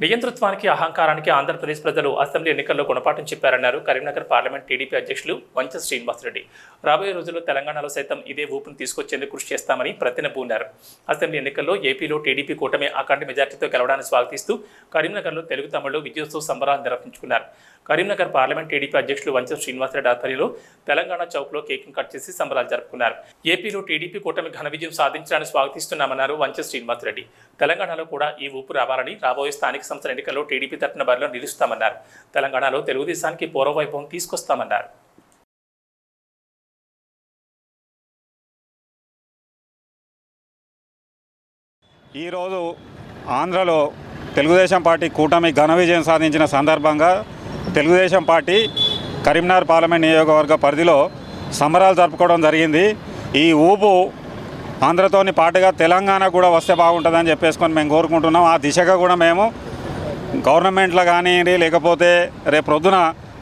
నియంతృత్వానికి అహంకారానికి ఆంధ్రప్రదేశ్ ప్రజలు అసెంబ్లీ ఎన్నికల్లో గుణపాఠం చెప్పారన్నారు కరీంనగర్ పార్లమెంట్ టీడీపీ అధ్యక్షులు వంచ శ్రీనివాసరెడ్డి. రాబోయే రోజుల్లో తెలంగాణలో సైతం ఇదే ఊపును తీసుకొచ్చేందుకు కృషి చేస్తామని ప్రతినబూన్నారు అసెంబ్లీ ఎన్నికల్లో ఏపీలో టీడీపీ కూటమి అఖండ మెజార్టీతో గెలవడాన్ని స్వాగతిస్తూ కరీంనగర్లో తెలుగు తమిళలో విజయోత్సవ సంబరాలు నిర్వహించుకున్నారు. కరీంనగర్ పార్లమెంట్ టీడీపీ అధ్యక్షులు వంచ శ్రీనివాసరెడ్డి ఆధ్వర్యంలో తెలంగాణ చౌక్లో కేక్ను కట్ చేసి సంబరాలు జరుపుకున్నారు. ఏపీలో టీడీపీ కూటమి ఘన విజయం సాధించడాన్ని స్వాగతిస్తున్నామన్నారు వంచ శ్రీనివాసరెడ్డి. తెలంగాణలో కూడా ఈ ఊపు రావాలని రాబోయే స్థానిక సంస్థల ఎన్నికల్లో టీడీపీ తరఫున బరిలో నిలుస్తామన్నారు. తెలంగాణలో తెలుగుదేశానికి పూర్వవైభవం తీసుకొస్తామన్నారు. ఈరోజు ఆంధ్రలో తెలుగుదేశం పార్టీ కూటమి ఘన విజయం సాధించిన సందర్భంగా తెలుగుదేశం పార్టీ కరీంనగర్ పార్లమెంట్ నియోజకవర్గ పరిధిలో సంబరాలు జరుపుకోవడం జరిగింది. ఈ ఊపు ఆంధ్రతోని పాటుగా తెలంగాణ కూడా వస్తే బాగుంటుందని చెప్పేసుకొని మేము కోరుకుంటున్నాం. ఆ దిశగా కూడా మేము గవర్నమెంట్లో కానివ్వండి లేకపోతే రేపు ప్రొద్దున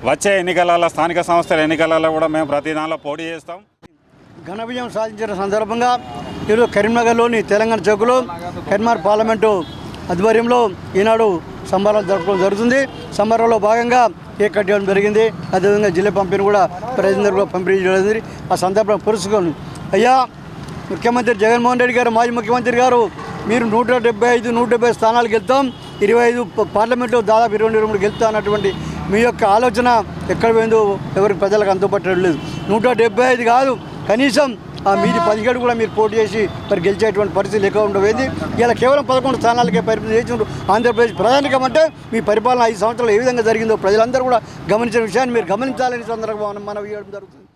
వచ్చే ఎన్నికలలో స్థానిక సంస్థల ఎన్నికలలో కూడా మేము ప్రతి దానిలో పోటీ చేస్తాం. ఘన విజయం సాధించిన సందర్భంగా ఈరోజు కరీంనగర్లోని తెలంగాణ చౌక్లో కరీంనగర్ పార్లమెంటు ఆధ్వర్యంలో ఈనాడు సంబరాలు జరపడం జరుగుతుంది. సంబరాల్లో భాగంగా కేక్ కట్ చేయడం జరిగింది అదేవిధంగా జిల్లా పంపిణీ కూడా ప్రజలందరూ కూడా పంపిణీ చేయడం జరిగింది. ఆ సందర్భంగా పురుషుకొని అయ్యా ముఖ్యమంత్రి జగన్మోహన్ రెడ్డి గారు మాజీ ముఖ్యమంత్రి గారు మీరు నూట డెబ్బై ఐదు నూట డెబ్బై స్థానాలు గెలుతాం ఇరవై ఐదు పార్లమెంట్లో దాదాపు ఇరవై ఇరవై మూడు గెలుతా అన్నటువంటి మీ యొక్క ఆలోచన ఎక్కడ పోయిందో ఎవరి ప్రజలకు అందుబాటులో లేదు. నూట డెబ్బై ఐదు కాదు కనీసం ఆ మీది పదిహేడు కూడా మీరు పోటీ చేసి మరి గెలిచేటువంటి పరిస్థితి లేకుండా పోయింది ఇలా కేవలం పదకొండు స్థానాలకే పరిమితి చేసి ఆంధ్రప్రదేశ్ ప్రధానికం అంటే మీ పరిపాలన ఐదు సంవత్సరాలు ఏ విధంగా జరిగిందో ప్రజలందరూ కూడా గమనించిన విషయాన్ని మీరు గమనించాలని సందర్భంగా మనం ఇవ్వడం జరుగుతుంది.